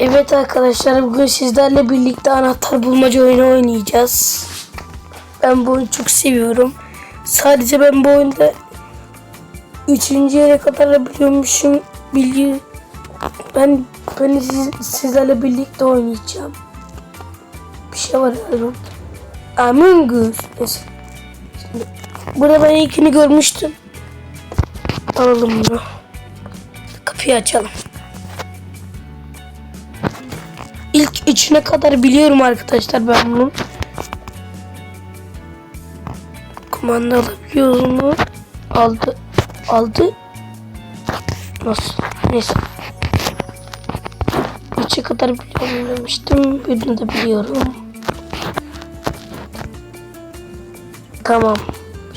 Evet arkadaşlar bugün sizlerle birlikte anahtar bulmaca oyunu oynayacağız. Ben bu oyunu çok seviyorum. Sadece ben bu oyunda 3. yere kadar biliyormuşum. Biliyor. Ben ben siz, sizlerle birlikte oynayacağım. Bir şey var herhalde. Among Us. Burada ben ilkini görmüştüm. Alalım bunu. Kapıyı açalım. İlk üçüne kadar biliyorum arkadaşlar ben bunu. Kumanda alabiliyoruz mu? Aldı. Aldı. Nasıl? Neyse. Üçe kadar biliyorum demiştim. Birini de biliyorum. Tamam.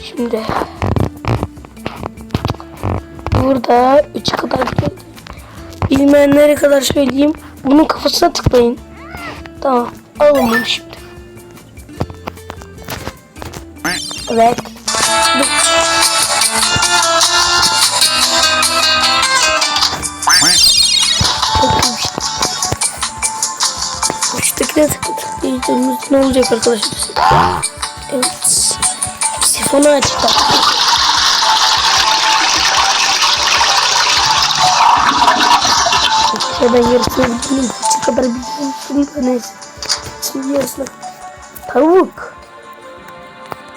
Şimdi burada üçe kadar biliyorum. Bilmeyenlere kadar söyleyeyim. Bunun kafasına tıklayın. Tamam. Alın bunu şimdi. Evet. Bakın işte. Üsttekine tıkla tıklayacağımız ne olacak arkadaşlar? Evet. Sifonu açtı. Ya ben yarısını bilmiyorum. Hiç kadar bilmiyorum da neyse. Şimdi yarısını. Tavuk.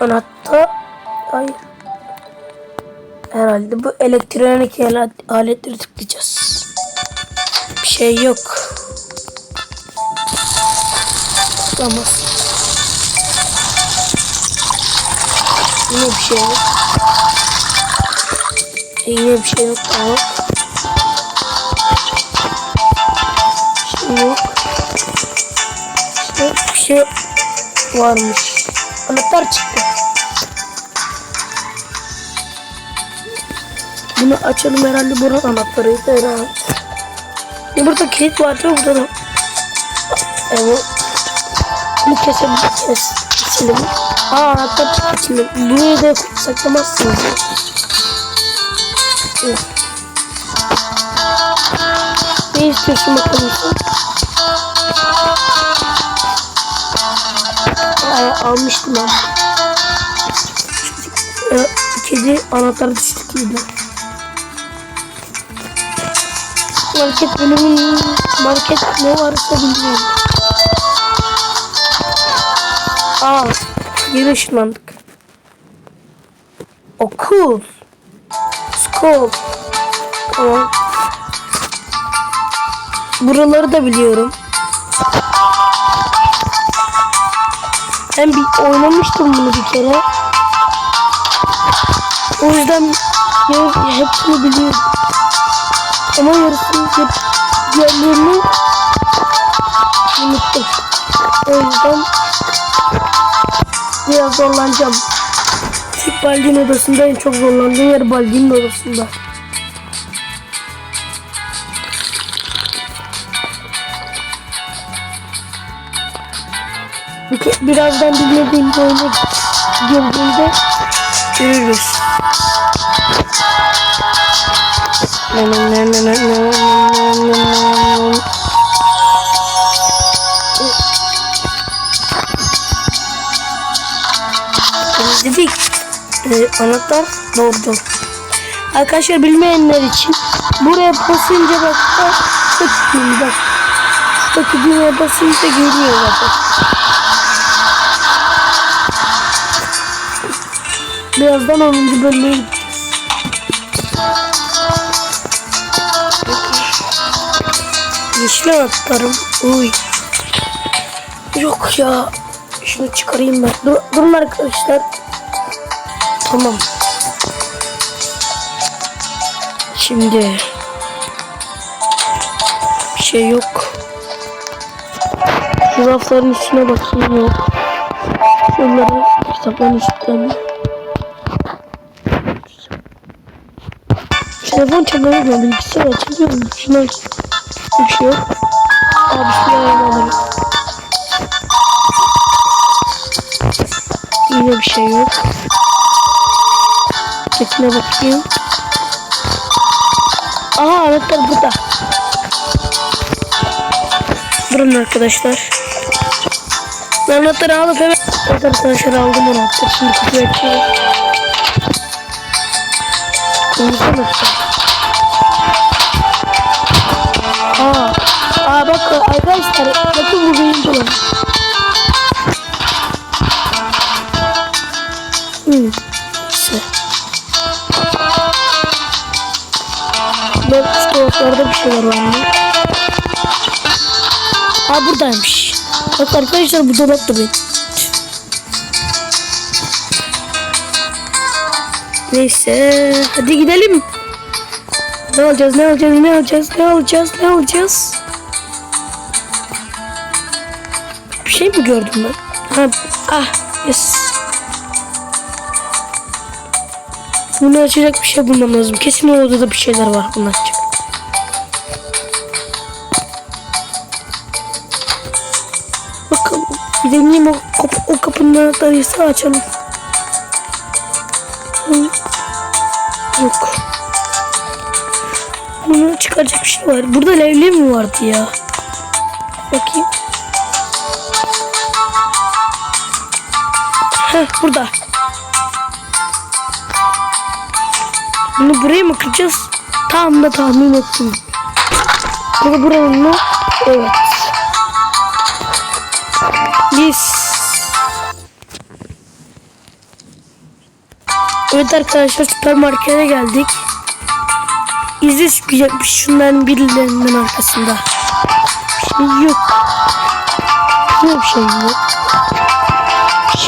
Anahtar. Hayır. Herhalde bu elektronik alet- aletleri tıklayacağız. Bir şey yok. Tıklamaz. Yine bir şey yok. Yine bir şey yok. Tamam. Bir şey varmış. Anahtar çıktı. Bunu açalım herhalde buranın anahtarıydı herhalde. Ya burada kilit vardı burada da. Evet. Bunu keselim. Kes. Keselim. Aa anahtar çıktı şimdi. Burayı da saklamazsınız. Evet. Ne istiyorsun bakalım? Almıştım ben. Ee, kedi anahtar düştüydü. Market bölümün market ne varsa bilmiyorum. Aa, yeni ışınlandık. Okul. School. Tamam. Buraları da biliyorum. Ben bir oynamıştım bunu bir kere. O yüzden ya- hepsini biliyorum. Ama yarısını hep diğerlerini unuttum. O yüzden biraz zorlanacağım. Baldi'nin odasında en çok zorlandığım yer Baldi'nin odasında. Birazdan bilmediğim bir oyuna girdiğimde görürüz. Dedik e, anahtar doğru. Arkadaşlar bilmeyenler için buraya basınca bak bak bak. Bak düğmeye basınca geliyor zaten. Birazdan 10. bölüme gideceğiz. Yeşil anahtarım. Uy. Yok ya. Şunu çıkarayım ben. Dur, durun arkadaşlar. Tamam. Şimdi bir şey yok. Şu rafların üstüne bakayım yok. Şunları kitapların üstünden. Telefon çalıyor mu? Bilgisayar açılıyor mu? Şunu aç. Bir şey yok. Abi bismillahirrahmanirrahim. Yine bir şey yok. Tekine bakayım. Aha anahtar burada. Durun arkadaşlar. Ben anahtarı alıp hemen Evet arkadaşlar aldım anahtarı. Şimdi kapıyı açıyorum. Konuşsana arkadaşlar bakın bu benim dolabım. Hmm. Şu dolaplarda bir şeyler var mı? Aa buradaymış. Bak arkadaşlar bu dolap da benim. Neyse hadi gidelim. Ne alacağız ne alacağız ne alacağız ne alacağız ne alacağız? Bir şey mi gördüm ben? Ha, ah yes. Bunu açacak bir şey bulmam lazım. Kesin o odada bir şeyler var bunu açacak. Bakalım. Bir o, kapı, o kapının anahtarıysa açalım. Yok. Bunu çıkaracak bir şey var. Burada levye mi vardı ya? Bakayım. Heh burada. Bunu buraya mı kıracağız? Tam da tahmin ettim. Burada buranın mı? Evet. Biz. Evet arkadaşlar süpermarkete geldik. İzi çıkacakmış şunların birilerinden arkasında. Şey yok. Bir şey yok.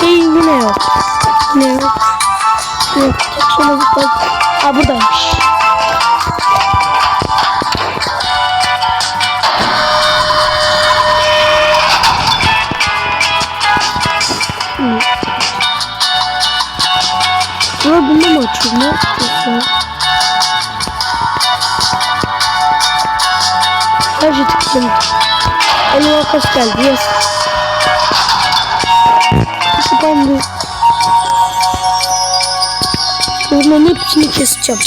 Şey yine yok. Yine yok. Yok. Şöyle bir bak. Aa buradaymış. Hmm. Ama bunu mu açıyor? Ne yapıyorsun? Sadece tıkladım. Elime makas geldi. Yes. Kapandı. Bunların hepsini keseceğim.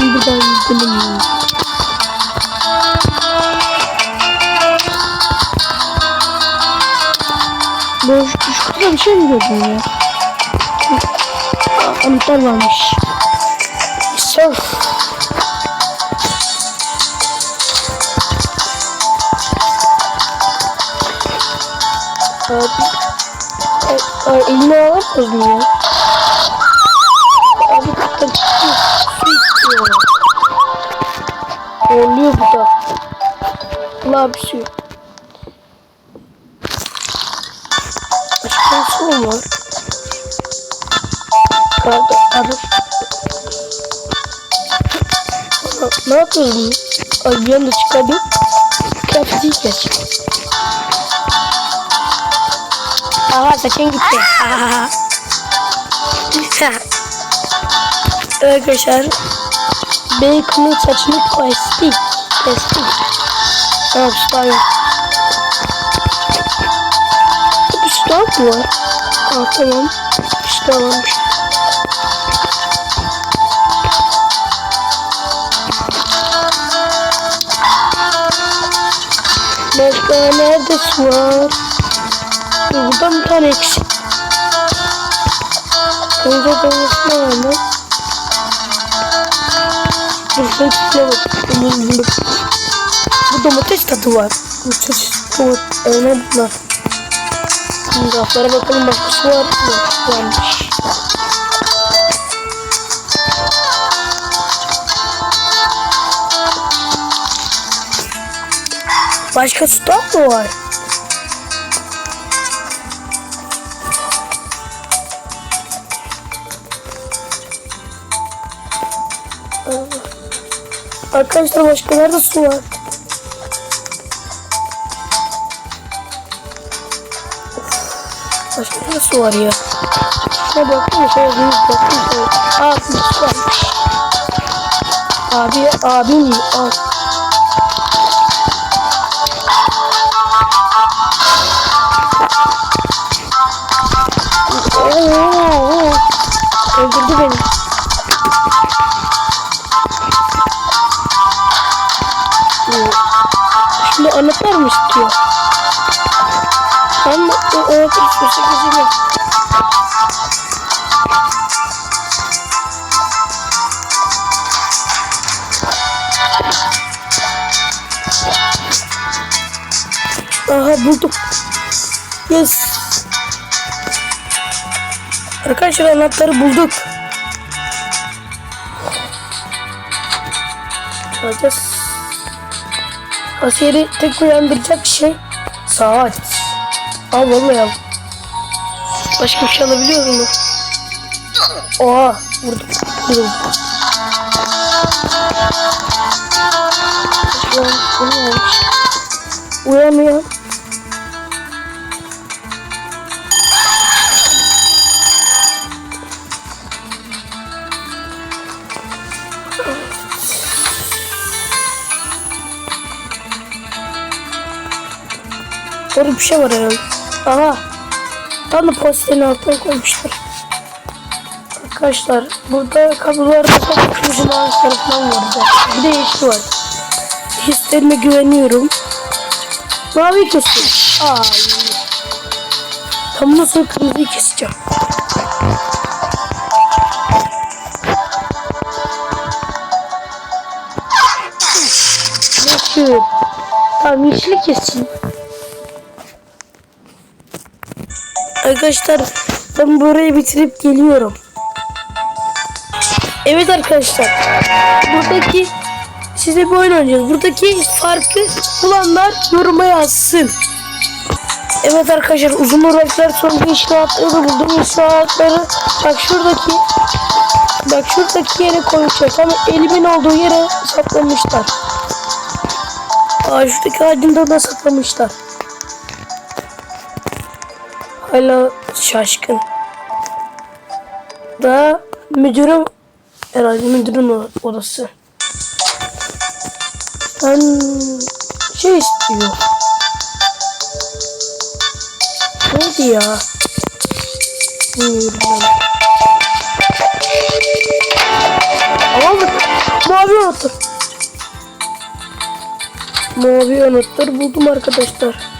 Buradan gidelim. Şurada bir şey mi gördün ya? Anahtar varmış. Sor. Abi. Ay, ay, elini alamaz mı ya? Karda arı. Aa, Ne yapıyorsun? Ay bir anda çıkardım. Kıyafeti geç. Aha saçın gitti. Aha. Evet arkadaşlar. Bacon'ın saçını kestik. Kestik. Tamam süper. Bir stop mu var? Aa tamam. Bir stop varmış. Başka nerede su var? Buradan bir tane eksik. Önce dolmasına var mı? Burada tutamadım. Bu domates tadı var. Domates, domates, ne bunlar? Şimdi raflara bakalım başkası var mı? Varmış. Başka stok mu var? Arkadaşlar başka nerede su var? Başka nerede su var ya? Şöyle bir bakayım şöyle. Aa su varmış. Abi abim al. Mı istiyor? Tamam o anahtar istiyorsa geçelim. Aha buldum. Yes. Arkadaşlar anahtarı bulduk. Alacağız. Asiyeri tek uyandıracak şey saat. Al vallahi al. Başka bir şey alabiliyor mu? Oha vurdum. Vurdum. Uyanmıyor. Orada bir şey var herhalde. Aha. Tam da posterin altına koymuşlar. Arkadaşlar burada kablolarda çok kırmızı mavi tarafından vardı. Bir de yeşil var. Hislerime güveniyorum. Mavi kesin. Ay. Tam nasıl kırmızıyı keseceğim. Yeşil. Tamam yeşili keseyim. Arkadaşlar ben burayı bitirip geliyorum. Evet arkadaşlar. Buradaki size bir oyun oynayacağız. Buradaki farkı bulanlar yoruma yazsın. Evet arkadaşlar uzun uğraşlar sonra inşaatları buldum. İnşaatları bak şuradaki bak şuradaki yere koymuşlar. Ama elimin olduğu yere saklamışlar. Aa şuradaki ağacın da saklamışlar. Hala şaşkın. Da müdürüm herhalde müdürün odası. Ben şey istiyor. Neydi ya? Bilmiyorum ben. Ama mavi anahtar. Mavi anahtar buldum arkadaşlar.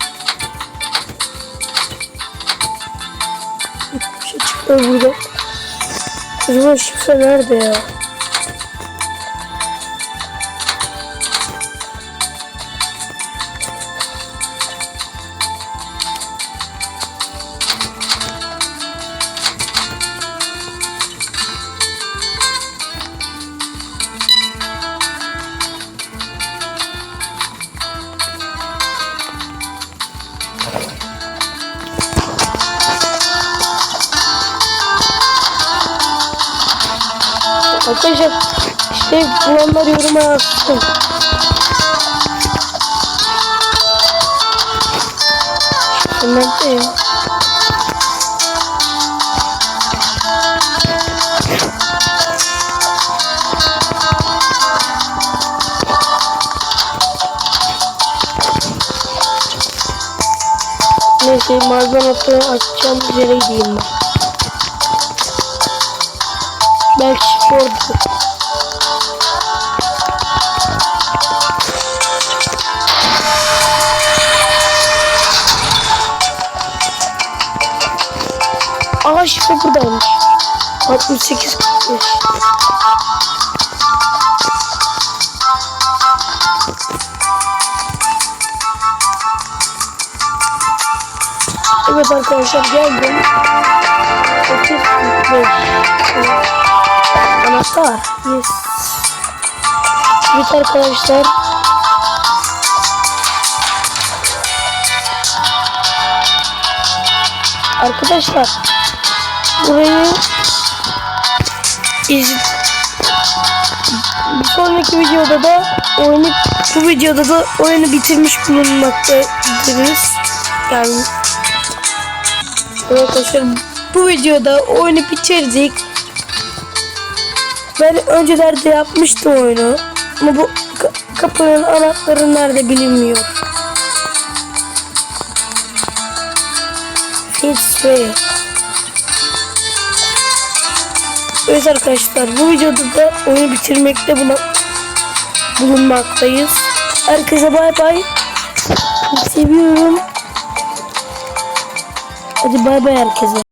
Burada. Acaba şifre nerede ya? Arkadaşlar işte bulanlar yoruma yazsın. Nerede ya? Neyse malzeme açacağım yere gideyim ben. Belki spordur. Aa şifre buradaymış. 68 45. Evet arkadaşlar geldim. 30 45. Anahtar. Yes. Arkadaşlar. Arkadaşlar burayı iz bir sonraki videoda da oyunu bu videoda da oyunu bitirmiş bulunmaktayız. Yani arkadaşlar bu videoda oyunu bitirdik. Ben öncelerde yapmıştım oyunu. Ama bu ka- kapının anahtarı nerede bilinmiyor. It's ready. Evet arkadaşlar bu videoda da oyunu bitirmekte buna bulunmaktayız. Herkese bay bay. Seviyorum. Hadi bay bay herkese.